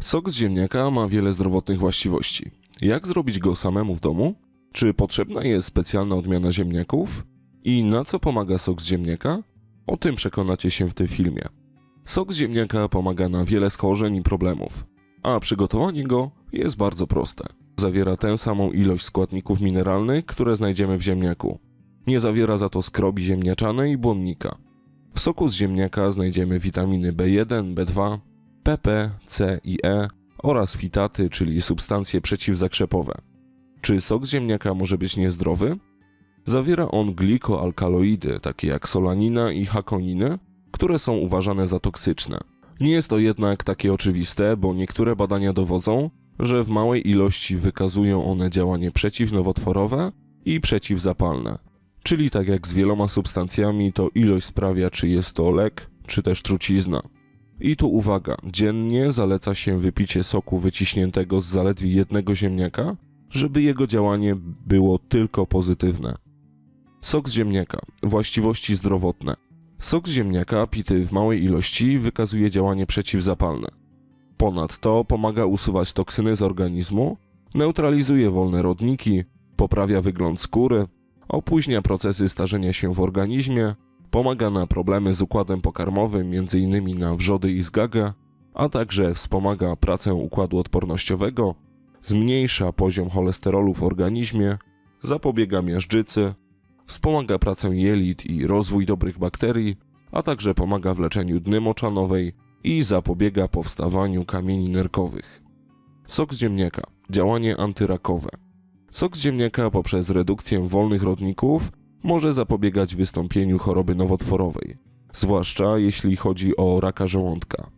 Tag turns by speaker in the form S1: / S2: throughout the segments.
S1: Sok z ziemniaka ma wiele zdrowotnych właściwości. Jak zrobić go samemu w domu? Czy potrzebna jest specjalna odmiana ziemniaków? I na co pomaga sok z ziemniaka? O tym przekonacie się w tym filmie. Sok z ziemniaka pomaga na wiele schorzeń i problemów, a przygotowanie go jest bardzo proste. Zawiera tę samą ilość składników mineralnych, które znajdziemy w ziemniaku. Nie zawiera za to skrobi ziemniaczanej i błonnika. W soku z ziemniaka znajdziemy witaminy B1, B2, PP, C i E oraz fitaty, czyli substancje przeciwzakrzepowe. Czy sok z ziemniaka może być niezdrowy? Zawiera on glikoalkaloidy, takie jak solanina i hakoniny, które są uważane za toksyczne. Nie jest to jednak takie oczywiste, bo niektóre badania dowodzą, że w małej ilości wykazują one działanie przeciwnowotworowe i przeciwzapalne. Czyli tak jak z wieloma substancjami, to ilość sprawia, czy jest to lek, czy też trucizna. I tu uwaga, dziennie zaleca się wypicie soku wyciśniętego z zaledwie jednego ziemniaka, żeby jego działanie było tylko pozytywne. Sok z ziemniaka. Właściwości zdrowotne. Sok z ziemniaka pity w małej ilości wykazuje działanie przeciwzapalne. Ponadto pomaga usuwać toksyny z organizmu, neutralizuje wolne rodniki, poprawia wygląd skóry, opóźnia procesy starzenia się w organizmie, pomaga na problemy z układem pokarmowym, m.in. na wrzody i zgagę, a także wspomaga pracę układu odpornościowego, zmniejsza poziom cholesterolu w organizmie, zapobiega miażdżycy, wspomaga pracę jelit i rozwój dobrych bakterii, a także pomaga w leczeniu dny moczanowej i zapobiega powstawaniu kamieni nerkowych. Sok z ziemniaka. Działanie antyrakowe. Sok z ziemniaka poprzez redukcję wolnych rodników może zapobiegać wystąpieniu choroby nowotworowej, zwłaszcza jeśli chodzi o raka żołądka.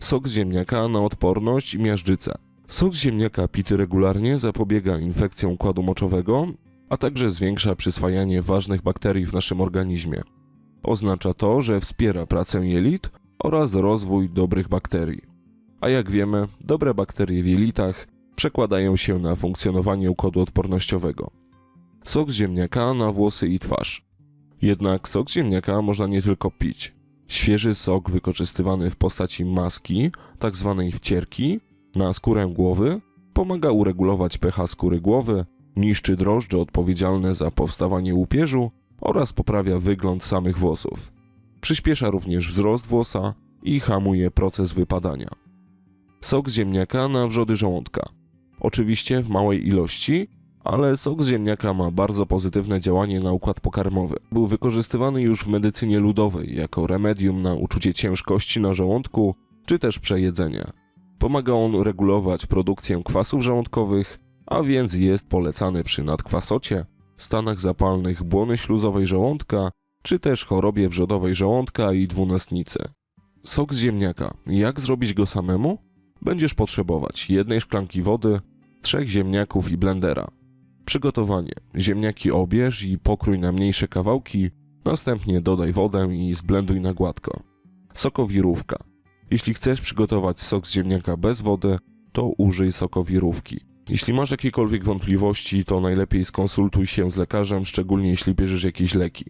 S1: Sok z ziemniaka na odporność i miażdżycę. Sok z ziemniaka pity regularnie zapobiega infekcjom układu moczowego, a także zwiększa przyswajanie ważnych bakterii w naszym organizmie. Oznacza to, że wspiera pracę jelit oraz rozwój dobrych bakterii. A jak wiemy, dobre bakterie w jelitach przekładają się na funkcjonowanie układu odpornościowego. Sok z ziemniaka na włosy i twarz. Jednak sok z ziemniaka można nie tylko pić. Świeży sok wykorzystywany w postaci maski, tak zwanej wcierki, na skórę głowy pomaga uregulować pH skóry głowy, niszczy drożdże odpowiedzialne za powstawanie łupieżu oraz poprawia wygląd samych włosów. Przyspiesza również wzrost włosa i hamuje proces wypadania. Sok z ziemniaka na wrzody żołądka. Oczywiście w małej ilości, ale sok z ziemniaka ma bardzo pozytywne działanie na układ pokarmowy. Był wykorzystywany już w medycynie ludowej jako remedium na uczucie ciężkości na żołądku czy też przejedzenia. Pomaga on regulować produkcję kwasów żołądkowych, a więc jest polecany przy nadkwasocie, stanach zapalnych błony śluzowej żołądka, czy też chorobie wrzodowej żołądka i dwunastnicy. Sok z ziemniaka. Jak zrobić go samemu? Będziesz potrzebować jednej szklanki wody, trzech ziemniaków i blendera. Przygotowanie. Ziemniaki obierz i pokrój na mniejsze kawałki, następnie dodaj wodę i zblenduj na gładko. Sokowirówka. Jeśli chcesz przygotować sok z ziemniaka bez wody, to użyj sokowirówki. Jeśli masz jakiekolwiek wątpliwości, to najlepiej skonsultuj się z lekarzem, szczególnie jeśli bierzesz jakieś leki.